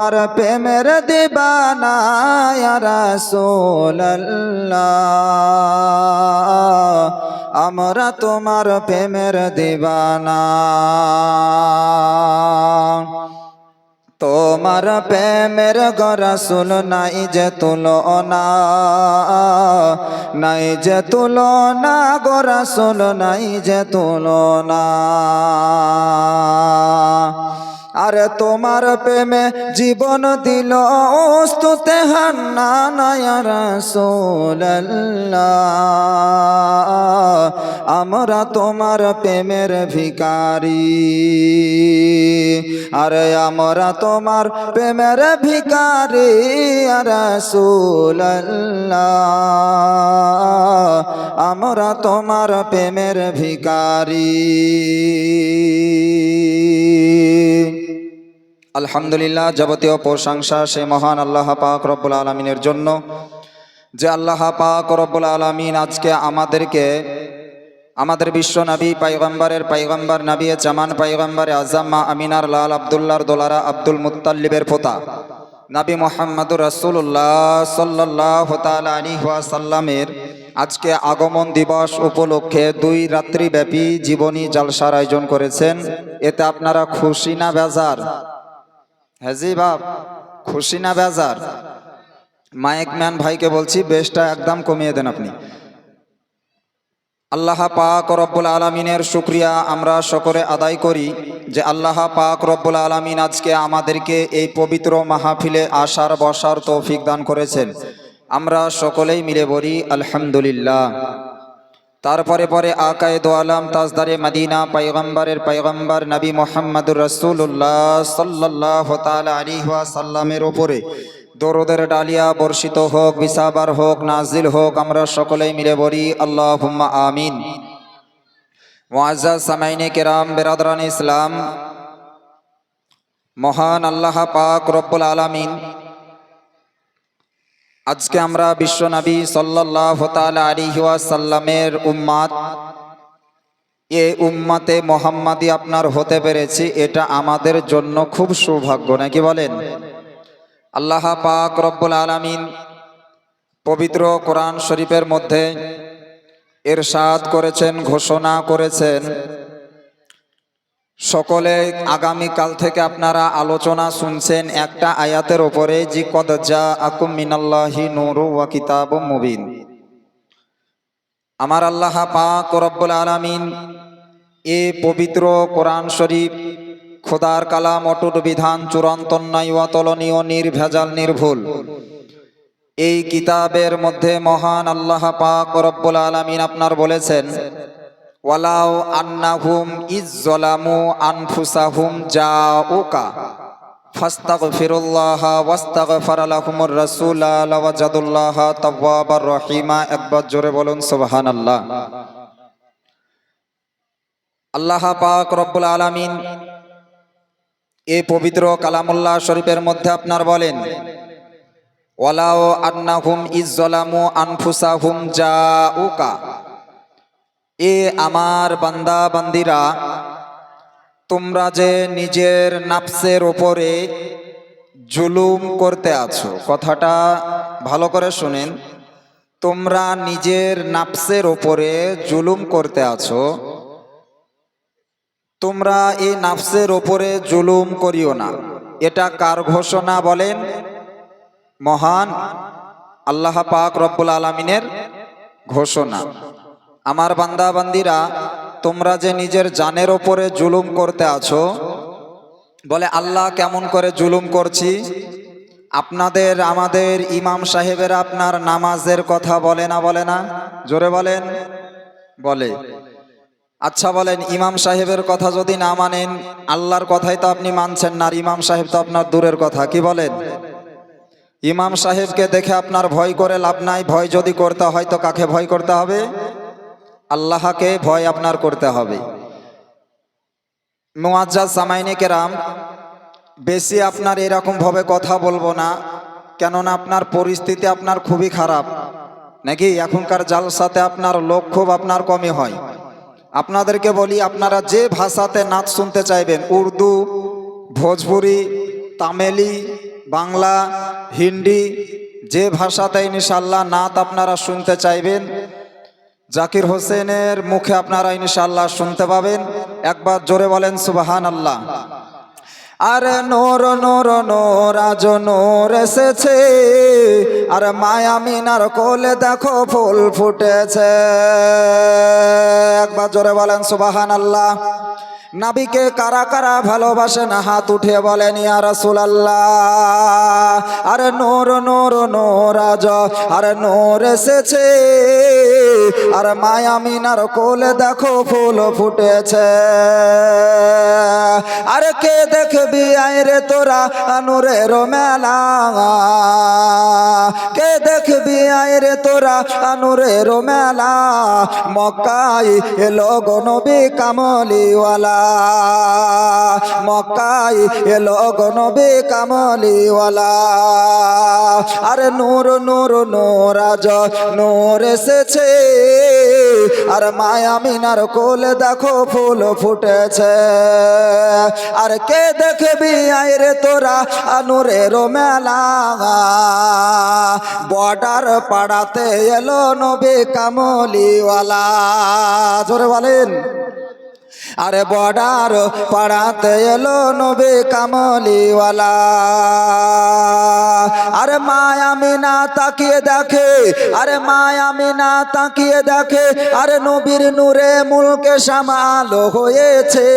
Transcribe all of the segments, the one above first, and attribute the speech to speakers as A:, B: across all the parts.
A: আর প্রেমের দিবানা রাসূলুল্লাহ। আমরা তোমার প্রেমের দিবানা। তোমার প্রেমের গরাসুল নাই যে তুলনা, নাই যে তুলনা, গরাসুল নাই যে তুলনা। আরে তোমার প্রেমে জীবন দিল অস্তুতে, হান্না আমরা তোমার প্রেমের ভিকারি আরে আমরা তোমার প্রেমের ভিকারি রসুল্লাহ আমরা তোমার প্রেমের ভিকারি আলহামদুলিল্লাহ, যাবতীয় প্রশংসা সে মহান আল্লাহ পাক রব্বুল আলমিনের জন্য। যে আল্লাহ পাক রব্বুল আলমিন আজকে আমাদেরকে, আমাদের বিশ্ব নবী পাইগম্বরের পাইগম্বর, নবী জামান পাইগম্বরে আজাম্মা আমিনার লাল আবদুল্লাহর দোলারা আব্দুল মুত্তাল্লিবের পোতা, নবী মোহাম্মদুর রসুল্লাহ সাল্লাহ আলী সাল্লামের আজকে আগমন দিবস উপলক্ষে দুই রাত্রিব্যাপী জীবনী জালসার আয়োজন করেছেন। এতে আপনারা খুশি না বেজার? হ্যাজি বাপ, খুশি না বেজার? মাইক ম্যান ভাইকে বলছি, বেশটা একদম কমিয়ে দেন আপনি। আল্লাহ পাক রব্বুল আলমিনের শুক্রিয়া আমরা সকলে আদায় করি যে আল্লাহ পাক রব্বুল আলমিন আজকে আমাদেরকে এই পবিত্র মাহফিলে আসার, বসার তৌফিক দান করেছেন। আমরা সকলেই মিলে বলি, আলহামদুলিল্লাহ। তারপরে পরে আকায়ে দো আলম তাজদারে মদিনা পাইগম্বরের পাইগম্বর নবী মোহাম্মদুর রসুল্লাহ সাল্লাহ তালা আলী সাল্লামের ওপরে দরুদের ডালিয়া বর্ষিত হোক বিসাবার হোক, নাজিল হোক, আমরা সকলেই মিলে বলি আল্লাহ আমিন। মুআজ্জাজ সামাইনে কেরাম বেরাদরান ইসলাম, মহান আল্লাহ পাক রব্বুল আলামিন আজকে আমরা বিশ্বনবী সাল্লাহ তালা আলিহাসাল্লামের সাল্লামের উম্মাদ। এ উম্মাতে মোহাম্মদী আপনার হতে পেরেছি, এটা আমাদের জন্য খুব সৌভাগ্য, নাকি বলেন? আল্লাহ পাক রব্বুল আলামিন পবিত্র কোরআন শরীফের মধ্যে এরশাদ করেছেন, ঘোষণা করেছেন সকলে আগামী কাল থেকে আপনারা আলোচনা শুনছেন একটা আয়াতের ওপরে জি, কদ যা আকুম মিনাল্লাহি নুরু ওয়া কিতাব মুবিন। আমার আল্লাহ পাক রব্বুল আলামিন এ পবিত্র কোরআন শরীফ, খোদার কালাম, অটুট বিধান, চূড়ান্ত ন্যায় অতলনীয়, নির্ভেজাল, নির্ভুল, এই কিতাবের মধ্যে মহান আল্লাহ পাক রব্বুল আলামিন আপনার বলেছেন ওয়ালাউ আন্নাহুম ইজ্জলামু আনফুসাহুম জাউকা ফাস্তাগফিরুল্লাহ ওয়াস্তাগফার লাহুমুর রাসূল লাওয়াজাদুল্লাহ তাওয়াবার রহিমা। একবার জোরে বলুন, সুবহানাল্লাহ। আল্লাহ পাক রব্বুল আলামিন এই পবিত্র কালামুল্লাহ শরীফের মধ্যে আপনার বলেন, ওয়ালাউ আন্নাহুম ইজ্জলামু আনফুসাহুম জাউকা। এ আমার বান্দা, বান্দিরা, তোমরা যে নিজের নাফসের ওপরে জুলুম করতে আছো, কথাটা ভালো করে শুনেন। তোমরা নিজের নাফসের ওপরে জুলুম করতে আছো, তোমরা এই নাফসের ওপরে জুলুম করিও না। এটা কার ঘোষণা বলেন? মহান আল্লাহ পাক রব্বুল আলমিনের ঘোষণা। আমার বান্দাবান্দিরা, তোমরা যে নিজের জানের ওপরে জুলুম করতে আছো, বলে আল্লাহ কেমন করে জুলুম করছি? আপনাদের, আমাদের ইমাম সাহেবের আপনার নামাজের কথা বলে না বলে না? জোরে বলেন। বলে। আচ্ছা বলেন, ইমাম সাহেবের কথা যদি না মানেন, আল্লাহর কথাই তো আপনি মানছেন না, আর ইমাম সাহেব তো আপনার দূরের কথা, কি বলেন? ইমাম সাহেবকে দেখে আপনার ভয় করে লাভ নাই, ভয় যদি করতে হয় তো কাকে ভয় করতে হবে? আল্লাহকে ভয় আপনার করতে হবে। মুআজ্জাজ সামাইনে কেরাম, বেশি আপনার এরকম ভাবে কথা বলব না, কেননা আপনার পরিস্থিতি আপনার খুবই খারাপ। নাকি? এখনকার জালসাতে আপনার লোক খুব আপনার কমই হয়। আপনাদেরকে বলি, আপনারা যে ভাষাতে নাচ শুনতে চাইবেন, উর্দু, ভোজপুরি, তামেলি, বাংলা, হিন্দি, যে ভাষাতে ইনশাল্লাহ নাত আপনারা শুনতে চাইবেন জাকির হোসেনের মুখে আপনারা ইনশাল্লাহ শুনতে পাবেন। একবার জোরে বলেন সুবাহান আল্লাহ আরে নোর নোর নোর, আজ নোর এসেছে। আর মায়া মিনার কোলে দেখো ফুল ফুটেছে। একবার জোরে বলেন সুবাহান আল্লাহ নাবিকে কারা কারা ভালোবাসেন? হাত উঠে বলেন, ইয়া রাসূলুল্লাহ। আরে নূর নূর নূর আজ, আরে নূর এসেছে। আর মায়া মিনার কোলে দেখো ফুল ফুটেছে। আরে কে দেখবি আইরে তোরা নূরের মেলা? কে দেখবি আইরে তোরা নূরের মেলা? মক্কাই এলো গনবী কামলিওয়ালা। মক্কাই এলো গনবী কামলিওয়ালা। আরে নূর নূর নূর, আজ নূর এসেছে। আর মায়া মিনার কোলে দেখো ফুল ফুটেছে। আর কে দেখবি আইরে তোরা নূরের মেলা। বর্ডার পাড়াতে এলো নবী কামলিওয়ালা। জোরে বলেন। আরে বর্ডার পাড়াতে এলো নবে কামলিওয়ালা। আরে মায়া মিনা তাকিয়ে দেখে, আরে মায়া মিনা তাকিয়ে দেখে, আরে নবীর নূরে মুলকে সামালো হয়েছে।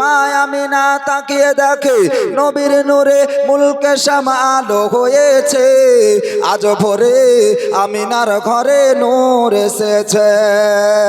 A: মায়া মিনা তাকিয়ে দেখে, নবীর নূরে মুলকে সামালো হয়েছে। আজ ভোরে আমিনার ঘরে নূর এসেছে।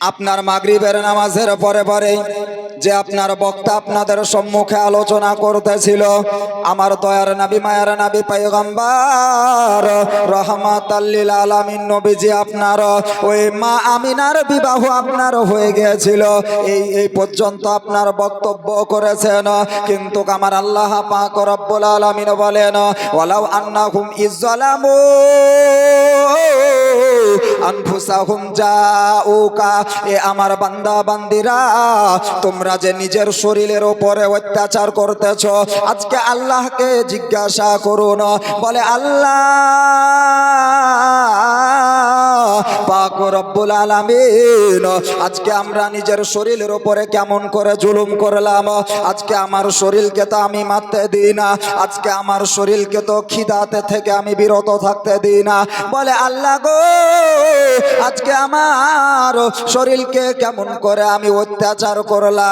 A: আপনার মাগরিবের নামাজের পরে পরে যে আপনার বক্তা আপনাদের সম্মুখে আলোচনা করতেছিল, আমার দয়ার নাবি, মায়ার নাবি পাইগম্বার রহমাত আলামিন নবীজি আপনার, ওই মা আমিনার বিবাহ আপনার হয়ে গিয়েছিল। এই এই পর্যন্ত আপনার বক্তব্য করেছেন, কিন্তু আমার আল্লাহ পাক রব্বুল আলামিন বলেন, ওয়ালাউ আন্নাহুম ইজ্জালামু আনফুসাহুম জাউকা এ আমার বান্দা, বান্দিরা, তোমরা যে নিজের শরীরের ওপরে অত্যাচার করতেছ, আজকে আল্লাহকে জিজ্ঞাসা করুন। বলে, আল্লাহ রব্বুল আলামিন। আজকে আমরা নিজের শরীরের ওপরে কেমন করে জুলুম করলাম? আজকে আমার শরীরকে তো আমি মারতে দিই না। আজকে আমার শরীরকে তো খিদাতে থেকে আমি বিরত থাকতে দিই না। বলে, আল্লাহ গো, আজকে আমার শরীরকে কেমন করে আমি অত্যাচার করলাম?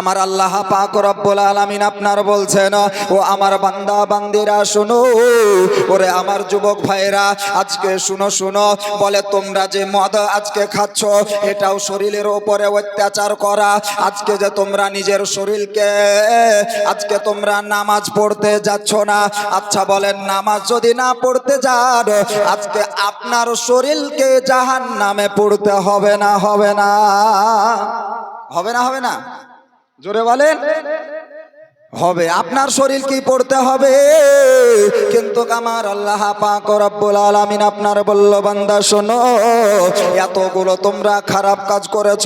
A: আমার আল্লাহ পাক রব্বুল আলামিন আপনার বলছেন, ও আমার বান্দা, বান্দিরা, শুনো। ওরে আমার যুবক ভাইরা আজকে শুনো শুনো। বলে, তোমরা যে মদ আজকে খাচ্ছ, এটাও শরীরের ওপরে অত্যাচার করা। আজকে যে তোমরা নিজের শরীরকে, আজকে তোমরা নামাজ পড়তে যাচ্ছ না। আচ্ছা বলেন, নামাজ যদি না পড়তে যান, আজকে আপনার শরীরকে জাহান নামে পড়তে হবে না হবে না। হবে না হবে না? জোরে বলেন। হবে। আপনার শরীর কি পড়তে হবে? কিন্তু আমার আল্লাহ পাক রব্বুল আলামিন আপনার বলল, বান্দা, শোনো, এতগুলো তোমরা খারাপ কাজ করেছ,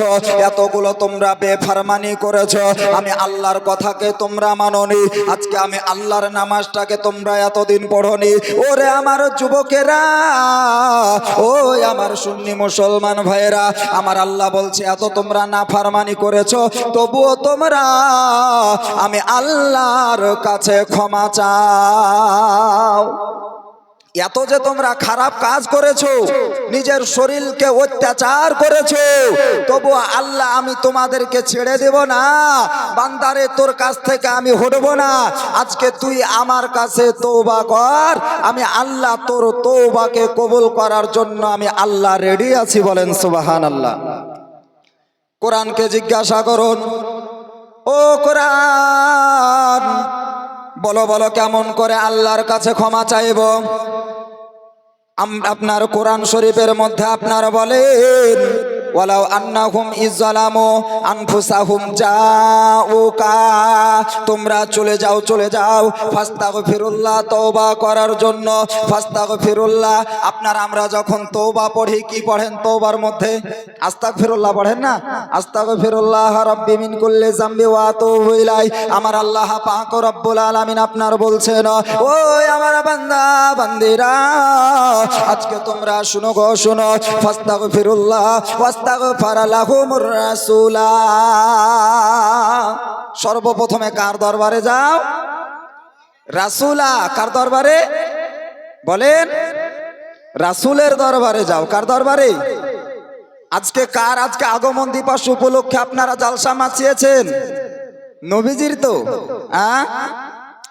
A: এতগুলো তোমরা বেফারমানি করেছ, আমি আল্লাহর কথাকে তোমরা মাননি, আজকে আমি আল্লাহর নামাজটাকে তোমরা এতদিন পড়নি। ওরে আমার যুবকেরা ও আমার সুন্নি মুসলমান ভাইয়েরা, আমার আল্লাহ বলছে, এত তোমরা না ফারমানি করেছ, তবুও তোমরা, আমি আল্লাহর কাছে ক্ষমা চাও। এত যে তোমরা খারাপ কাজ করেছ, নিজের শরীরকে অত্যাচার করেছ তবু আল্লাহ আমি তোমাদেরকে ছেড়ে দেব না। বান্দারে, তোর কাছ থেকে আমি হটব না। আজকে তুই আমার কাছে তৌবা কর। আমি আল্লাহ তোর তৌবাকে কবুল করার জন্য আমি আল্লাহ রেডি আছি বলেন সুবাহান আল্লাহ কোরআনকে জিজ্ঞাসা করুন, ও কোরআন বলো বলো কেমন করে আল্লাহর কাছে ক্ষমা চাইব? আপনার কোরআন শরীফের মধ্যে আপনার বলেন ওয়ালাউ আন্নাহুম ইজ্জালামু আনফুসাহুম জাউকা। তোমরা চলে যাও চলে যাও। ফাস্তাগফিরুল্লাহ, তওবা করার জন্য। ফাস্তাগফিরুল্লাহ, আপনার আমরা যখন তওবা পড়ি, কি পড়েন তওবার মধ্যে? আস্তাগফিরুল্লাহ পড়েন না? আস্তাগফিরুল্লাহ রাব্বি মিন কুল্লি যামবি ওয়া আতুবু ইলাই আমার আল্লাহ পাক রব্বুল আলামিন আপনার বলছেন, ওই আমার বান্দা, বান্দিরা, আজকে তোমরা শুনো গো, শুনো। ফাস্তাগফিরুল্লাহ সর্বপ্রথমে কার দরবারে যাও? রাসূলা, কার দরবারে? বলেন, রাসূলের দরবারে যাও। কার দরবারে? আজকে কার, আজকে আগমন দিবস উপলক্ষে আপনারা জালসা মাছিয়েছেন? নবীজির তো হ্যাঁ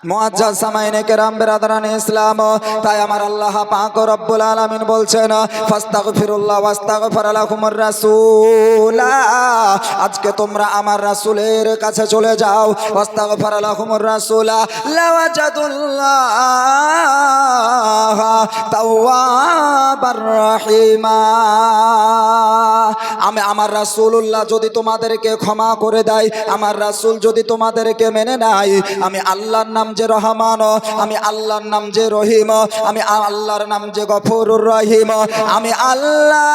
A: মুআজ্জাজ সামাইনে কেরাম বেরাদারান ইসলাম, তাই আমার আল্লাহ পাক রব্বুল আলামিন বলছেন, ফাস্তাগফিরুল্লাহ ওয়াস্তাগফির লাকুমুর রাসূলা। আজকে তোমরা আমার রাসূলের কাছে চলে যাও, ওয়াস্তাগফির লাকুমুর রাসূলা। লাওয়াজাদুল্লাহ তাওয়াবার রহিমা। আমি আমার রাসূলুল্লাহ যদি তোমাদেরকে ক্ষমা করে দেয়, আমার রাসূল যদি তোমাদেরকে মেনে নেয়, আমি আল্লাহর নাম যে রহমান, আমি আল্লাহর নাম যে রহিম, আমি আল্লাহর নাম যে গফুরুর রহিম, আমি আল্লাহ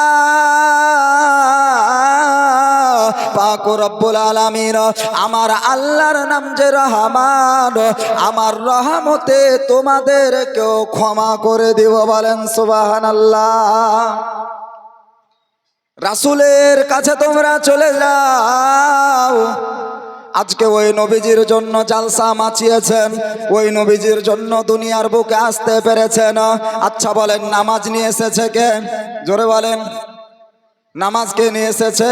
A: পাক রব্বুল আলামিন, আমার আল্লাহর নাম যে রহমান, আমার রহমতে তোমাদের কেউ ক্ষমা করে দিব বলেন সুবাহান আল্লাহ রাসুলের কাছে তোমরা চলে যাও। আজকে ওই নবীজির জন্য জালসা মাচিয়েছেন, ওই নবীজির জন্য দুনিয়ার বুকে আসতে পেরেছেন। আচ্ছা বলেন, নামাজ নিয়ে এসেছে কে? জোরে বলেন, নামাজ কে নিয়ে এসেছে?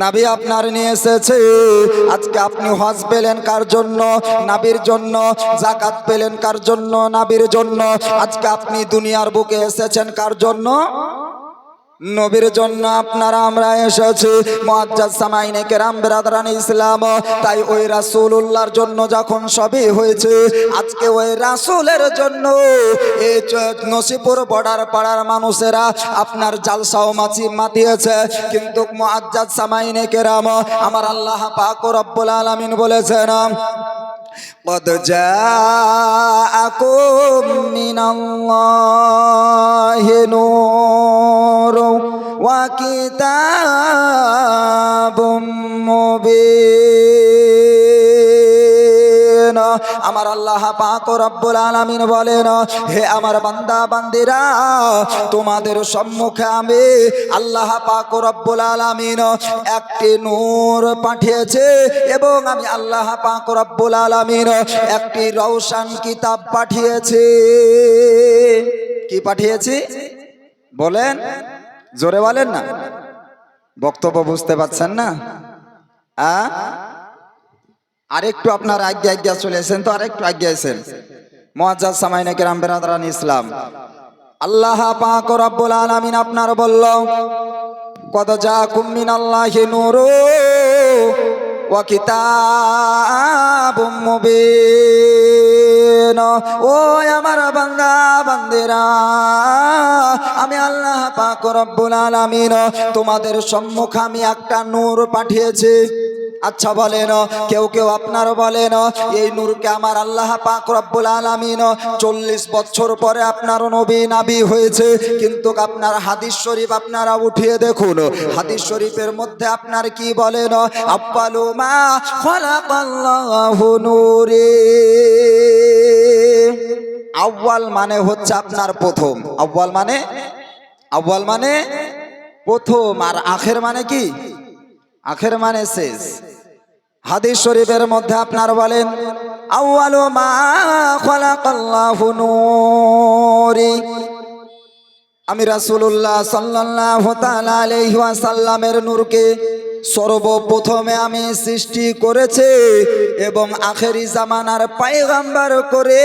A: নাবি আপনার নিয়ে এসেছে। আজকে আপনি হজ পেলেন কার জন্য? নাবির জন্য। জাকাত পেলেন কার জন্য? নাবির জন্য। আজকে আপনি দুনিয়ার বুকে এসেছেন কার জন্য? নবীর জন্য আপনারা আমরা এসেছি। মুআজ্জাজ সামাইনে কেরাম বেরাদারান ইসলাম। তাই ওই রাসূলুল্লাহর জন্য যখন সবই হয়েছে, আজকে ওই রাসূলের জন্য এই নসিপুর বর্ডার পাড়ার মানুষেরা আপনার জালসাও মাছি মাতিয়েছে। কিন্তু মুআজ্জাজ সামাইনে কেরাম আমার আল্লাহ পাক রব্বুল আলামিন বলেছেন قد جاءكم من الله نور وكتاب مبين আমার আল্লাহ পাক রব্বুল আলামিন বলেন, হে আমার বান্দা, বান্দিরা, তোমাদের সম্মুখে আমি আল্লাহ পাক রব্বুল আলামিন একটি নূর পাঠিয়েছে এবং আমি আল্লাহ পাক রব্বুল আলামিন একটি রওশান কিতাব পাঠিয়েছি। কি পাঠিয়েছি? বলেন, জোরে বলেন না। বক্তব্য বুঝতে পারছেন না? আ? আরেকটু আপনার আজ্ঞা চলে এসেন তো আরেকটু আজ্ঞা এসেন মহাজাজ সামাইনে কেরাম বেরাদারান ইসলাম। আল্লাহ পাক রব্বুল আলামিন আপনার বলল কত যা কুমিন আল্লাহি নূরু ওয়া কিতাবুম মুবিন। ও আমার বান্দা, বান্দিরা, আমি আল্লাহ পাক রব্বুল আলামিন তোমাদের সম্মুখে আমি একটা নূর পাঠিয়েছি। আচ্ছা বলেন, কেউ কেউ আপনার বলেন, এই নূরকে আমার আল্লাহ পাক রব্বুল আলামিন চল্লিশ বছর পরে আপনার নবী নাবি হয়েছে। কিন্তু আপনার হাদিস শরীফ আপনারা উঠিয়ে দেখুন। হাদিস শরীফের মধ্যে আপনার কি বলেন? আব্বালু মা খলাকাল্লাহু নূরে। আউয়াল মানে হচ্ছে আপনার প্রথম। আউয়াল মানে? আউয়াল মানে প্রথম। আর আখের মানে কি? আখের মানে শেষ। হাদিস শরীফের মধ্যে আপনার বলেন, আউয়ালু মা খালাকাল্লাহু নূরি। আমি রাসূলুল্লাহ সাল্লাল্লাহু তাআলা আলাইহি ওয়াসাল্লামের নূরকে সর্বপ্রথমে আমি সৃষ্টি করেছে এবং আখেরি জামানার পায়গাম্বার করে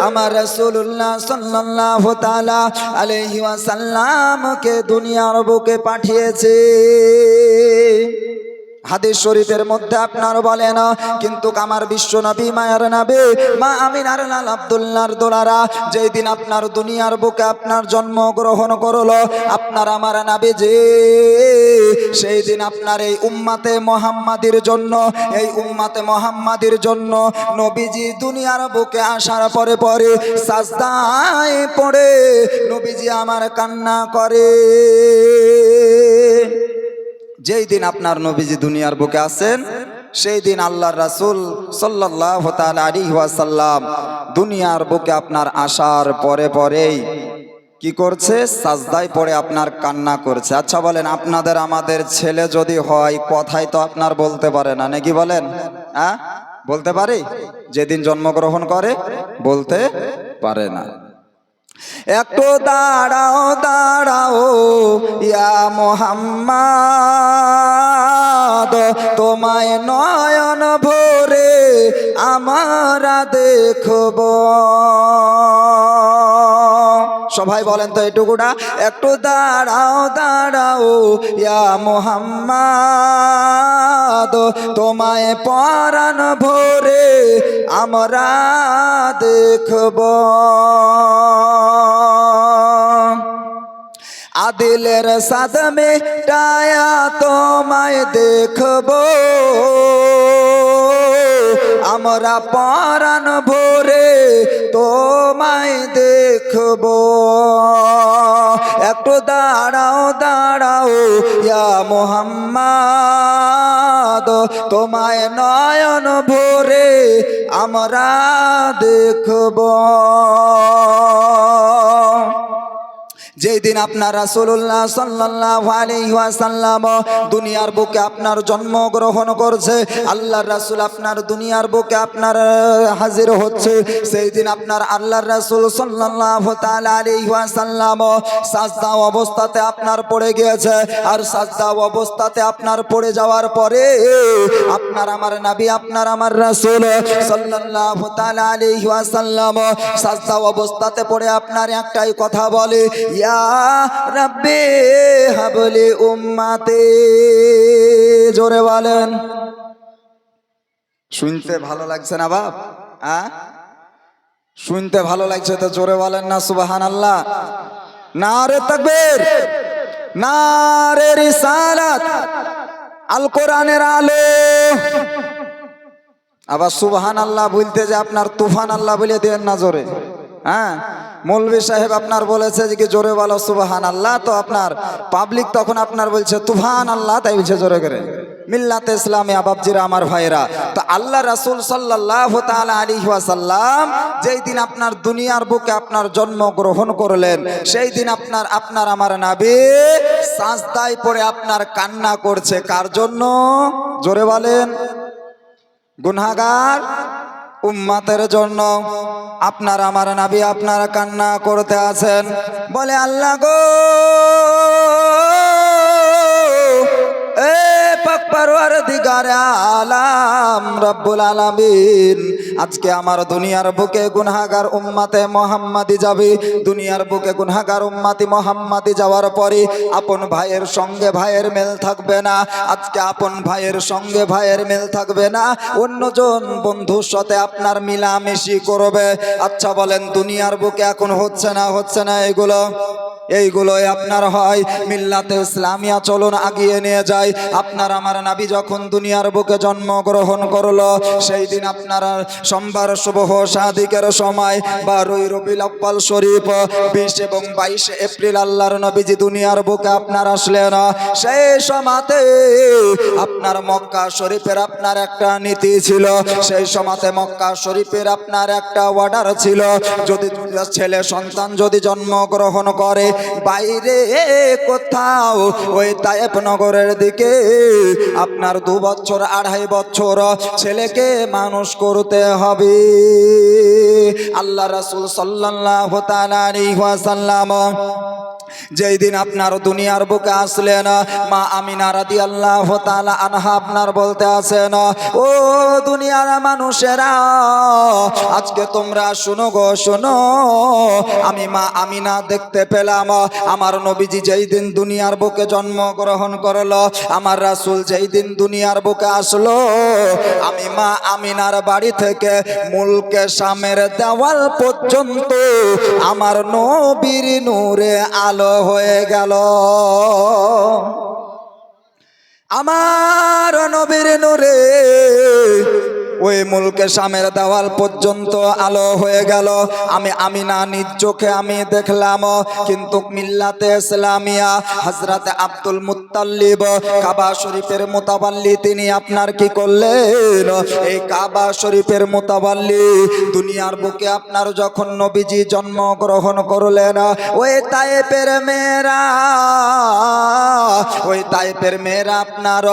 A: আমার রসুল্লাহ সাল্লাহ তালা আলাইহি ওয়াসাল্লামকে দুনিয়ার বুকে পাঠিয়েছে। হাদিস শরীফের মধ্যে আপনার বলেন, কিন্তু আমার বিশ্ব নবী মায়ার নাবে, মা আমিনার লাল আব্দুল্লাহর দোলারা যেই দিন আপনার দুনিয়ার বুকে আপনার জন্ম গ্রহণ করল, আপনার আমার নাবে যে সেই দিন আপনার এই উম্মাতে মোহাম্মাদির জন্য, এই উম্মাতে মোহাম্মাদির জন্য নবীজি দুনিয়ার বুকে আসার পরে পরে সাজদায় পড়ে, নবীজি আমার কান্না করে। যেই দিন আপনার নবীজি দুনিয়ার বুকে আছেন, সেই দিন আল্লাহর রাসুল আলাইহি ওয়াসাল্লাম দুনিয়ার বুকে আপনার আসার পরে পরেই কি করছে? সাজদায় পড়ে আপনার কান্না করছে। আচ্ছা বলেন, আপনাদের আমাদের ছেলে যদি হয়, কথাই তো আপনার বলতে পারে না, নাকি বলেন? হ্যাঁ? বলতে পারি? যেদিন জন্মগ্রহণ করে, বলতে পারে না। একটু দাঁড়াও দাঁড়াও ইয়া মোহাম্মদ। তোমায় নয়ন ভরে আমারা দেখব। সবাই বলেন তো এটুকুটা। একটু দাঁড়াও দাঁড়াও, ইয়া মোহাম্মদ, তোমায় পরাণ ভরে আমরা দেখব। আদিলের সাদমে টায়া তোমায় দেখব। আমরা পরাণ ভোরে তোমায় দেখব। একটু দাঁড়াও দাঁড়াও, ইয়া মোহাম্মদ, তোমায় নয়ন ভোরে আমরা দেখব। যেই দিন আপনার রাসূলুল্লাহ সাল্লাল্লাহু আলাইহি ওয়াসাল্লাম দুনিয়ার বুকে আপনার জন্ম গ্রহণ করছে, আল্লাহর রাসুল আপনার দুনিয়ার বুকে আপনার হাজির হচ্ছে সেই দিন আপনার আল্লাহর রাসূল আলাইহি ওয়াসাল্লাম সাজদা অবস্থাতে আপনার পড়ে গিয়েছে। আর সাজদা অবস্থাতে আপনার পড়ে যাওয়ার পরে আপনার আমার নবী, আপনার আমার রাসূল আলাইহি ওয়াসাল্লাম সাজদা অবস্থাতে পড়ে আপনার একটাই কথা বলে, ইয়া রাব্বে হাবলি উম্মাতে। জোরে বলেন। শুনতে ভালো লাগছে না বাপ? হ্যাঁ শুনতে ভালো লাগছে তো জোরে বলেন না সুবাহান আল্লাহ না রে তাকবীর না রে রিসালাত, আল কোরআনের আলো। আবার সুবহান আল্লাহ বলতে যে আপনার তুফান আল্লাহ বলে দেন না জোরে। হ্যাঁ? মৌলভী সাহেব আপনার বলেছে যে কি জোরে বলো সুবহান আল্লাহ তো আপনার পাবলিক তখন আপনার বলছে তুফান আল্লাহ তাই বলছে জোরে করে। মিল্লাতে ইসলামী আবাবজিরা আমার ভাইরা তো আল্লাহ রাসূল তাআলা আলাইহি ওয়াসাল্লাম যেই দিন আপনার দুনিয়ার বুকে আপনার জন্ম গ্রহণ করলেন, সেই দিন আপনার আপনার আমার নাবি সাজদায় পড়ে আপনার কান্না করছে। কার জন্য? জোরে বলেন। গুনাগার উম্মাতের জন্য আপনার, আমার নাবি আপনার কান্না করতে আছেন। বলে, আল্লাহ গো! এ পাক পরওয়ার দিগারে আলাম, রব্বুল আলামিন। আজকে আমার দুনিয়ার বুকে গুনাহগার উম্মাতে মোহাম্মদি যাবে। দুনিয়ার বুকে গুনাহগার উম্মাতি মোহাম্মদি যাওয়ার পরে আপন ভাইয়ের সঙ্গে ভাইয়ের মেল থাকবে না। আজকে আপন ভাইয়ের সঙ্গে ভাইয়ের মেল থাকবে না। অন্যজন বন্ধুর সাথে আপনার মিলামিশি করবে। আচ্ছা বলেন, দুনিয়ার বুকে এখন হচ্ছে না হচ্ছে না এগুলো? এইগুলোই আপনার হয়। মিল্লাতে ইসলামিয়া চলন আগিয়ে নিয়ে যায় আপনার আমার নাবি যখন দুনিয়ার বুকে জন্মগ্রহণ করল, সেই দিন আপনার সোমবার শুভ সাদিকের সময় বারোই রবিল আব্বাল শরীফ, বিশ এবং বাইশে এপ্রিল আল্লাহর নবীজি দুনিয়ার বুকে আপনার আসলেন। সেই সমাতে আপনার মক্কা শরীফের আপনার একটা নীতি ছিল, সেই সমাতে মক্কা শরীফের আপনার একটা অর্ডার ছিল, যদি ছেলে সন্তান যদি জন্মগ্রহণ করে, বাইরে কোথাও ওই তায়েব নগরের দিকে আপনার দু বছর, আড়াই বছর ছেলেকে মানুষ করতে হবে। আল্লাহ রসুল আলাইহি ওয়াসাল্লাম যেই দিন আপনার দুনিয়ার বুকে আসলেন মা আমিনা রাদি আল্লাহ আনহা আপনার বলতে আসেন ও দুনিয়ার মানুষেরা, আজকে তোমরা শুনো গো, শোনো, আমি মা আমিনা দেখতে পেলাম, আমার নবীজি যেই দিন দুনিয়ার বুকে জন্মগ্রহণ করল, আমার রাসুল যেই দিন দুনিয়ার বুকে আসলো, আমি মা আমিনার বাড়ি থেকে মুলকে সামের দেওয়াল পর্যন্ত আমার নবীর নূরে আলো হয়ে গেল। আমার নবীর নূরে ওই মুলকে সামের দেওয়াল পর্যন্ত আলো হয়ে গেল। আমি আমি না নিজ চোখে আমি দেখলাম, কিন্তু মিল্লাতে ইসলামিয়া হজরতে আব্দুল মুত্তাল্লিব কাবা শরীফের মোতাবাল্লি তিনি আপনার কি করলেন? এই কাবা শরীফের মোতাবাল্লি দুনিয়ার বুকে আপনার যখন নবীজি জন্মগ্রহণ করলেন, ওই তাইপের মেয়েরা, ওই তাইপের মেয়েরা আপনার,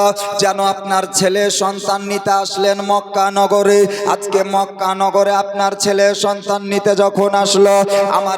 A: যেন আপনার ছেলে সন্তান নিতে আসলেন মক্কা নগরে আজকে মক্কা নগরে আপনার ছেলে সন্তান নিতে যখন আসলো আমার